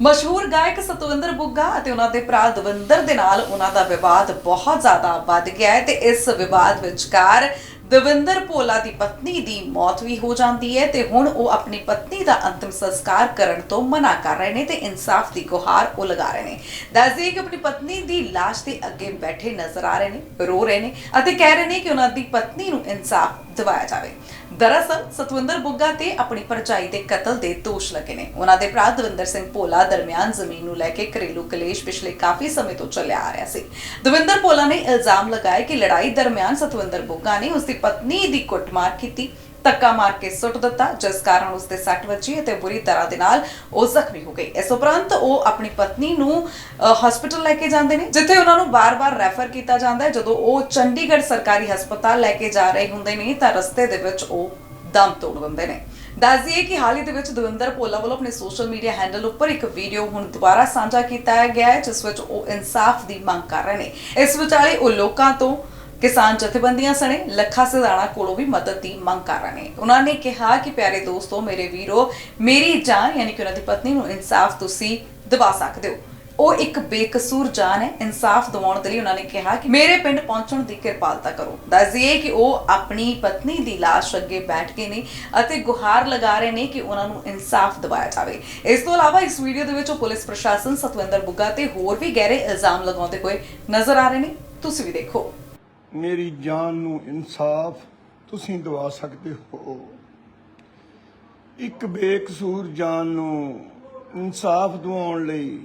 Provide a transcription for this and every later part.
ਮਸ਼ਹੂਰ ਗਾਇਕ ਸਤਵਿੰਦਰ ਬੁੱਗਾ ਅਤੇ ਉਹਨਾਂ ਦੇ ਭਰਾ ਦਵਿੰਦਰ ਦੇ ਨਾਲ ਉਹਨਾਂ ਦਾ ਵਿਵਾਦ ਬਹੁਤ ਜ਼ਿਆਦਾ ਵੱਧ ਗਿਆ ਹੈ ਤੇ ਇਸ ਵਿਵਾਦ ਵਿਚਕਾਰ ਦਵਿੰਦਰ ਭੋਲਾ ਦੀ ਪਤਨੀ ਦੀ ਮੌਤ ਵੀ ਹੋ ਜਾਂਦੀ ਹੈ ਤੇ ਹੁਣ ਉਹ ਆਪਣੀ ਪਤਨੀ ਦਾ ਅੰਤਿਮ ਸੰਸਕਾਰ ਕਰਨ ਤੋਂ ਮਨਾ ਕਰ ਰਹੇ ਨੇ ਤੇ ਇਨਸਾਫ ਦੀ ਗੁਹਾਰ ਉਹ ਲਗਾ ਰਹੇ ਨੇ। ਦੱਸਦੇ ਕਿ ਆਪਣੀ ਪਤਨੀ ਦੀ ਲਾਸ਼ ਦੇ ਅੱਗੇ ਬੈਠੇ ਨਜ਼ਰ ਆ ਰਹੇ ਨੇ, ਰੋ ਰਹੇ ਨੇ ਅਤੇ ਕਹਿ ਰਹੇ ਨੇ ਕਿ ਉਹਨਾਂ ਦੀ ਪਤਨੀ ਨੂੰ ਇਨਸਾਫ ਦਿਵਾਇਆ ਜਾਵੇ। ਦਰਅਸਲ, ਸਤਵਿੰਦਰ ਬੁੱਗਾ ਤੇ ਆਪਣੀ ਪਰਚਾਈ ਦੇ ਕਤਲ ਦੇ ਦੋਸ਼ ਲੱਗੇ ਨੇ। ਉਹਨਾਂ ਦੇ ਭਰਾ ਦਵਿੰਦਰ ਸਿੰਘ ਭੋਲਾ ਦਰਮਿਆਨ ਜ਼ਮੀਨ ਨੂੰ ਲੈ ਕੇ ਘਰੇਲੂ ਕਲੇਸ਼ ਪਿਛਲੇ ਕਾਫੀ ਸਮੇਂ ਤੋਂ ਚੱਲਿਆ ਆ ਰਿਹਾ ਸੀ। ਦਵਿੰਦਰ ਭੋਲਾ ਨੇ ਇਲਜ਼ਾਮ ਲਗਾਇਆ ਕਿ ਲੜਾਈ ਦਰਮਿਆਨ ਸਤਵਿੰਦਰ ਬੁੱਗਾ ਨੇ ਉਸ ਦੀ ਪਤਨੀ ਦੀ ਕੁੱਟਮਾਰ ਕੀਤੀ, ਧੱਕਾ ਮਾਰ ਕੇ ਸੁੱਟ ਦਿੱਤਾ, ਜਿਸ ਕਾਰਨ ਉਸ ਦੇ ਸੱਟ ਵੱਜੀ ਅਤੇ ਬੁਰੀ ਤਰ੍ਹਾਂ ਦੇ ਨਾਲ ਉਹ ਜ਼ਖਮੀ ਹੋ ਗਈ। ਇਸ ਉਪਰੰਤ ਉਹ ਆਪਣੀ ਪਤਨੀ ਨੂੰ ਹਸਪੀਟਲ ਲੈ ਕੇ ਜਾਂਦੇ ਨੇ, ਜਿੱਥੇ ਉਹਨਾਂ ਨੂੰ ਬਾਰ-ਬਾਰ ਰੈਫਰ ਕੀਤਾ ਜਾਂਦਾ ਹੈ। ਜਦੋਂ ਉਹ ਚੰਡੀਗੜ੍ਹ ਸਰਕਾਰੀ ਹਸਪਤਾਲ ਲੈ ਕੇ ਜਾ ਰਹੇ ਹੁੰਦੇ ਨੇ, ਤਾਂ ਰਸਤੇ ਦੇ ਵਿੱਚ ਉਹ ਦਮ ਤੋੜ ਦਿੰਦੇ ਨੇ। ਦੱਸ ਦਈਏ ਕਿ ਹਾਲ ਹੀ ਦੇ ਵਿੱਚ ਦਵਿੰਦਰ ਭੋਲਾ ਵੱਲੋਂ ਆਪਣੇ ਸੋਸ਼ਲ ਮੀਡੀਆ ਹੈਂਡਲ ਉੱਪਰ ਇੱਕ ਵੀਡੀਓ ਹੁਣ ਦੁਬਾਰਾ ਸਾਂਝਾ ਕੀਤਾ ਗਿਆ ਹੈ, ਜਿਸ ਵਿੱਚ ਉਹ ਇਨਸਾਫ ਦੀ ਮੰਗ ਕਰ ਰਹੇ ਨੇ। ਇਸ ਵਿਚਾਲੇ ਉਹ ਲੋਕਾਂ ਤੋਂ ਕਿਸਾਨ ਜਥੇਬੰਦੀਆਂ ਸਣੇ ਲੱਖਾ ਸਿਧਾਣਾ ਕੋਲੋਂ ਵੀ ਮਦਦ ਦੀ ਮੰਗ ਕਰ ਰਹੇ ਨੇ। ਉਹਨਾਂ ਨੇ ਕਿਹਾ ਕਿ, ਪਿਆਰੇ ਦੋਸਤੋ, ਮੇਰੇ ਵੀਰੋ, ਮੇਰੀ ਜਾਨ ਯਾਨੀ ਕਿ ਉਹਨਾਂ ਦੀ ਪਤਨੀ ਨੂੰ ਇਨਸਾਫ ਤੁਸੀਂ ਦਿਵਾ ਸਕਦੇ ਹੋ। ਉਹ ਇੱਕ ਬੇਕਸੂਰ ਜਾਨ ਹੈ, ਇਨਸਾਫ ਦਿਵਾਉਣ ਦੇ ਲਈ ਉਹਨਾਂ ਨੇ ਕਿਹਾ ਕਿ, ਮੇਰੇ ਪਿੰਡ ਪਹੁੰਚਣ ਦੀ ਕਿਰਪਾਲਤਾ ਕਰੋ। ਦੱਸਦੀਏ ਕਿ ਉਹ ਆਪਣੀ ਪਤਨੀ ਦੀ ਲਾਸ਼ ਅੱਗੇ ਬੈਠ ਕੇ ਨੇ ਅਤੇ ਗੁਹਾਰ ਲਗਾ ਰਹੇ ਨੇ ਕਿ ਉਹਨਾਂ ਨੂੰ ਇਨਸਾਫ ਦਿਵਾਇਆ ਜਾਵੇ। ਇਸ ਤੋਂ ਇਲਾਵਾ ਇਸ ਵੀਡੀਓ ਦੇ ਵਿੱਚ ਉਹ ਪੁਲਿਸ ਪ੍ਰਸ਼ਾਸਨ ਸਤਵਿੰਦਰ ਬੁੱਗਾ ਤੇ ਹੋਰ ਵੀ ਗਹਿਰੇ ਇਲਜ਼ਾਮ ਲਗਾਉਂਦੇ ਹੋਏ ਨਜ਼ਰ ਆ ਰਹੇ ਨੇ। ਤੁਸੀਂ ਵੀ ਦੇਖੋ। ਮੇਰੀ ਜਾਨ ਨੂੰ ਇਨਸਾਫ ਤੁਸੀਂ ਦਵਾ ਸਕਦੇ ਹੋ। ਇੱਕ ਬੇਕਸੂਰ ਜਾਨ ਨੂੰ ਇਨਸਾਫ ਦਿਵਾਉਣ ਲਈ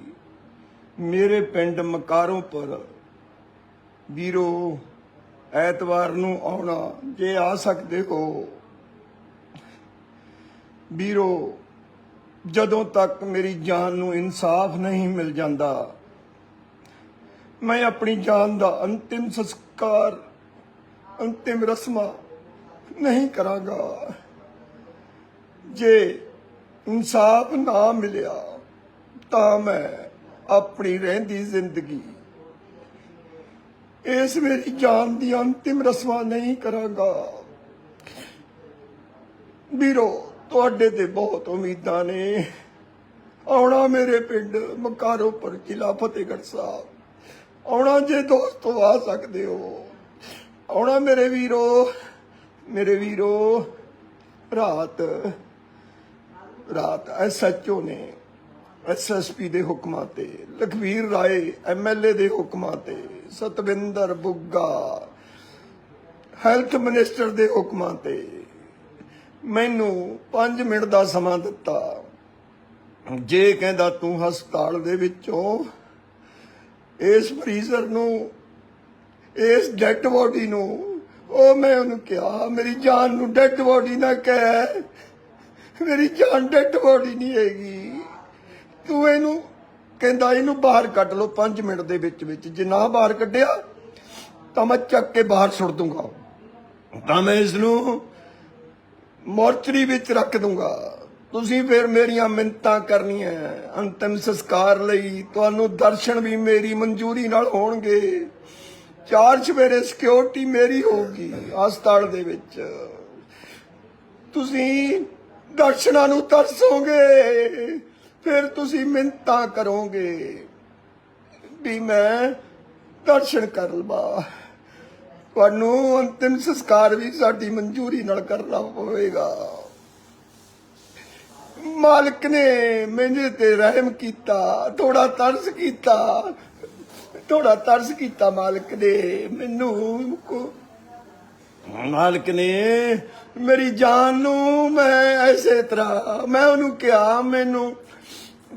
ਮੇਰੇ ਪਿੰਡ ਮਕਾਰੋਂ ਪਰ ਵੀਰੋ, ਐਤਵਾਰ ਨੂੰ ਆਉਣਾ ਜੇ ਆ ਸਕਦੇ ਹੋ। ਵੀਰੋ, ਜਦੋਂ ਤੱਕ ਮੇਰੀ ਜਾਨ ਨੂੰ ਇਨਸਾਫ ਨਹੀਂ ਮਿਲ ਜਾਂਦਾ ਮੈਂ ਆਪਣੀ ਜਾਨ ਦਾ ਅੰਤਿਮ ਸੰਸਕਾਰ, ਅੰਤਿਮ ਰਸਮਾਂ ਨਹੀਂ ਕਰਾਂਗਾ। ਜੇ ਇਨਸਾਫ ਨਾ ਮਿਲਿਆ, ਤਾਂ ਮੈਂ ਆਪਣੀ ਰਹਿੰਦੀ ਜ਼ਿੰਦਗੀ ਇਸ ਮੇਰੀ ਜਾਨ ਦੀ ਅੰਤਿਮ ਰਸਮਾਂ ਨਹੀਂ ਕਰਾਂਗਾ। ਵੀਰੋ, ਤੁਹਾਡੇ ਤੇ ਬਹੁਤ ਉਮੀਦਾਂ ਨੇ। ਆਉਣਾ ਮੇਰੇ ਪਿੰਡ ਮਕਾਰੋ ਜ਼ਿਲ੍ਹਾ ਫਤਿਹਗੜ੍ਹ ਸਾਹਿਬ। ਆਉਣਾ ਜੇ ਦੋਸਤੋ ਆ ਸਕਦੇ ਹੋ। ਆਉਣਾ ਮੇਰੇ ਵੀਰੋ ਮੇਰੇ ਵੀਰੋ, ਰਾਤ। ਰਾਤ ਐਸਐਚਓ ਨੇ ਐਸਐਸਪੀ ਦੇ ਹੁਕਮਾਂ ਤੇ ਲਖਵੀਰ ਰਾਏ ਐਮਐਲਏ ਦੇ ਹੁਕਮਾਂ ਤੇ, ਸਤਵਿੰਦਰ ਬੁੱਗਾ ਹੈਲਥ ਮਿਨਿਸਟਰ ਦੇ ਹੁਕਮਾਂ ਤੇ ਮੈਨੂੰ 5 ਮਿੰਟ ਦਾ ਸਮਾਂ ਦਿੱਤਾ। ਜੇ ਕਹਿੰਦਾ ਤੂੰ ਹਸਪਤਾਲ ਦੇ ਵਿੱਚੋਂ ਇਸ ਫਰੀਜ਼ਰ ਨੂੰ, ਇਸ ਡੈਡ ਬੋਡੀ ਨੂੰ, ਉਹ ਮੈਂ ਉਹਨੂੰ ਕਿਹਾ, ਮੇਰੀ ਜਾਨ ਨੂੰ ਡੈਡ ਬੋਡੀ ਨਾ ਕਹਿ। ਮੇਰੀ ਜਾਨ ਡੈੱਡ ਬੋਡੀ ਨਹੀਂ ਹੈਗੀ। ਤੂੰ ਇਹਨੂੰ ਕਹਿੰਦਾ, ਇਹਨੂੰ ਬਾਹਰ ਕੱਢ ਲਓ 5 ਮਿੰਟ ਦੇ ਵਿੱਚ ਵਿੱਚ। ਜੇ ਨਾ ਬਾਹਰ ਕੱਢਿਆ, ਤਾਂ ਮੈਂ ਚੱਕ ਕੇ ਬਾਹਰ ਸੁੱਟ ਦੂੰਗਾ। ਤਾਂ ਮੈਂ ਇਸ ਨੂੰ ਮੋਰਚਰੀ ਵਿੱਚ ਰੱਖ ਦੂੰਗਾ। ਤੁਸੀਂ ਫਿਰ ਮੇਰੀਆਂ ਮਿੰਤਾਂ ਕਰਨੀਆਂ ਅੰਤਿਮ ਸੰਸਕਾਰ ਲਈ ਤੁਹਾਨੂੰ ਦਰਸ਼ਨ ਵੀ ਮੇਰੀ ਮਨਜ਼ੂਰੀ ਨਾਲ ਹੋਣਗੇ। ਚਾਰ ਸਵੇਰੇ ਸਿਕਿਉਰਿਟੀ ਮੇਰੀ ਹੋਊਗੀ ਹਸਪਤਾਲ ਦੇ ਵਿੱਚ। ਤੁਸੀਂ ਦਰਸ਼ਨਾਂ ਨੂੰ ਤਰਸੋਗੇ, ਫਿਰ ਤੁਸੀਂ ਮਿੰਤਾਂ ਕਰੋਗੇ। ਵੀ ਮੈਂ ਦਰਸ਼ਨ ਕਰ ਲਵਾਂ। ਤੁਹਾਨੂੰ ਅੰਤਿਮ ਸੰਸਕਾਰ ਵੀ ਸਾਡੀ ਮਨਜ਼ੂਰੀ ਨਾਲ ਕਰਨਾ ਪਵੇਗਾ। ਮਾਲਕ ਨੇ ਮੇਰੇ ਤੇ ਰਹਿਮ ਕੀਤਾ, ਥੋੜਾ ਤਰਸ ਕੀਤਾ, ਥੋੜਾ ਤਰਸ ਕੀਤਾ ਮਾਲਕ ਨੇ ਮੈਨੂੰ। ਕੋ- ਮਾਲਕ ਨੇ ਮੇਰੀ ਜਾਨ ਨੂੰ ਮੈਂ ਐਸੇ ਤਰ੍ਹਾਂ, ਮੈਂ ਉਹਨੂੰ ਕਿਹਾ, ਮੈਨੂੰ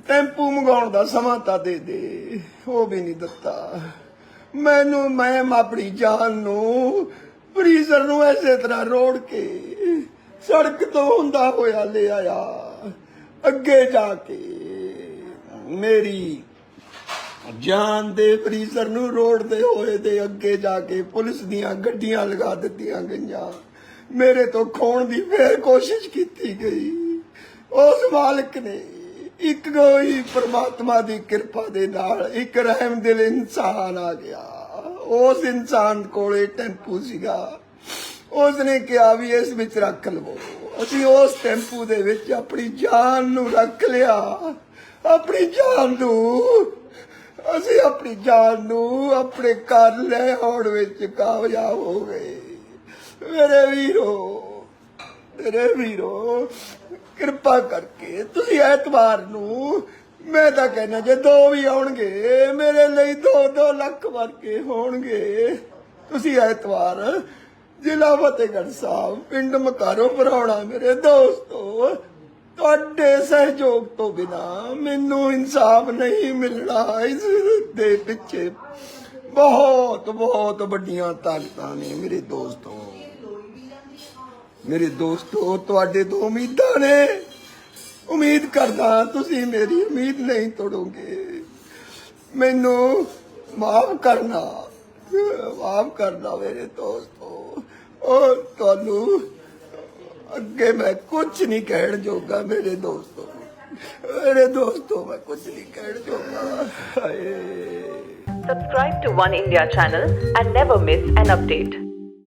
ਟੈਂਪੂ ਮੰਗਾਉਣ ਦਾ ਸਮਾਂ ਤਾਂ ਦੇ ਦੇ, ਉਹ ਵੀ ਨਹੀਂ ਦਿੱਤਾ। ਮੈਨੂੰ, ਮੈਂ ਆਪਣੀ ਜਾਨ ਨੂੰ ਫਰੀਜ਼ਰ ਨੂੰ ਐਸੇ ਤਰ੍ਹਾਂ ਰੋੜ ਕੇ ਸੜਕ ਤੋਂ ਹੁੰਦਾ ਹੋਇਆ ਲੈ ਆਇਆ। ਅੱਗੇ ਜਾ ਕੇ ਮੇਰੀ ਜਾਨ ਦੇ ਫਰੀਜ਼ਰ ਨੂੰ ਰੋੜਦੇ ਹੋਏ ਦੇ ਅੱਗੇ ਜਾ ਕੇ ਪੁਲਿਸ ਦੀਆਂ ਗੱਡੀਆਂ ਲਗਾ ਦਿੱਤੀਆਂ ਗਈਆਂ। ਮੇਰੇ ਤੋਂ ਖੋਣ ਦੀ ਫੇਰ ਕੋਸ਼ਿਸ਼ ਕੀਤੀ ਗਈ। ਉਸ ਮਾਲਕ ਨੇ ਇੱਕ ਕੋਈ ਪ੍ਰਮਾਤਮਾ ਦੀ ਕਿਰਪਾ ਦੇ ਨਾਲ ਇੱਕ ਰਹਿਮ ਦਿਲ ਇਨਸਾਨ ਆ ਗਿਆ। ਉਸ ਇਨਸਾਨ ਕੋਲੇ ਟੈਂਪੂ ਸੀਗਾ। ਉਸ ਨੇ ਕਿਹਾ ਵੀ ਇਸ ਵਿੱਚ ਰੱਖ ਲਵੋ। ਅਸੀਂ ਉਸ ਟੈਂਪੂ ਦੇ ਵਿੱਚ ਆਪਣੀ ਜਾਨ ਨੂੰ ਰੱਖ ਲਿਆ। ਆਪਣੀ ਜਾਨ ਨੂੰ। ਅਸੀਂ ਆਪਣੀ ਜਾਨ ਨੂੰ ਆਪਣੇ ਘਰ ਲੈ ਆਉਣ ਵਿੱਚ ਕਾਮਯਾਬ ਹੋ ਗਏ। ਮੇਰੇ ਵੀਰੋ ਮੇਰੇ ਵੀਰੋ, ਕਿਰਪਾ ਕਰਕੇ ਤੁਸੀਂ ਐਤਵਾਰ ਨੂੰ ਮੈਂ ਤਾਂ ਕਹਿੰਦਾ ਜੇ ਦੋ ਵੀ ਆਉਣਗੇ, ਮੇਰੇ ਲਈ ਦੋ ਦੋ ਲੱਖ ਵਰਗੇ ਹੋਣਗੇ। ਤੁਸੀਂ ਐਤਵਾਰ ਜ਼ਿਲ੍ਹਾ ਫਤਿਹਗੜ੍ਹ ਸਾਹਿਬ, ਪਿੰਡ ਮਕਾਰੋ ਪਰੌਣਾ ਮੇਰੇ ਦੋਸਤੋ। ਤੁਹਾਡੇ ਸਹਿਯੋਗ ਤੋਂ ਬਿਨਾ ਮੈਨੂੰ ਇਨਸਾਫ ਨਹੀਂ ਮਿਲਣਾ ਇਸ ਦੇ ਪਿੱਛੇ। ਬਹੁਤ ਬਹੁਤ ਵੱਡੀਆਂ ਤਾਕਤਾਂ ਨੇ ਮੇਰੇ ਦੋਸਤੋ। ਮੇਰੇ ਦੋਸਤੋ, ਤੁਹਾਡੇ ਤੋਂ ਉਮੀਦਾਂ ਨੇ। ਉਮੀਦ ਕਰਦਾ ਤੁਸੀਂ ਮੇਰੀ ਉਮੀਦ ਨਹੀਂ ਤੋੜੋਗੇ। ਮੈਨੂੰ ਮਾਫ ਕਰਨਾ ਮਾਫ ਕਰਨਾ ਮੇਰੇ ਦੋਸਤ। ਉਹ ਤੁਹਾਨੂੰ ਅੱਗੇ ਮੈਂ ਕੁਝ ਨਹੀਂ ਕਹਿਣ ਜੋਗਾ ਮੇਰੇ ਦੋਸਤੋ ਮੇਰੇ ਦੋਸਤੋ ਮੈਂ ਕੁਝ ਨਹੀਂ ਕਹਿਣ ਜੋਗਾ ਹਾਏ Subscribe to One India channel and never miss an update.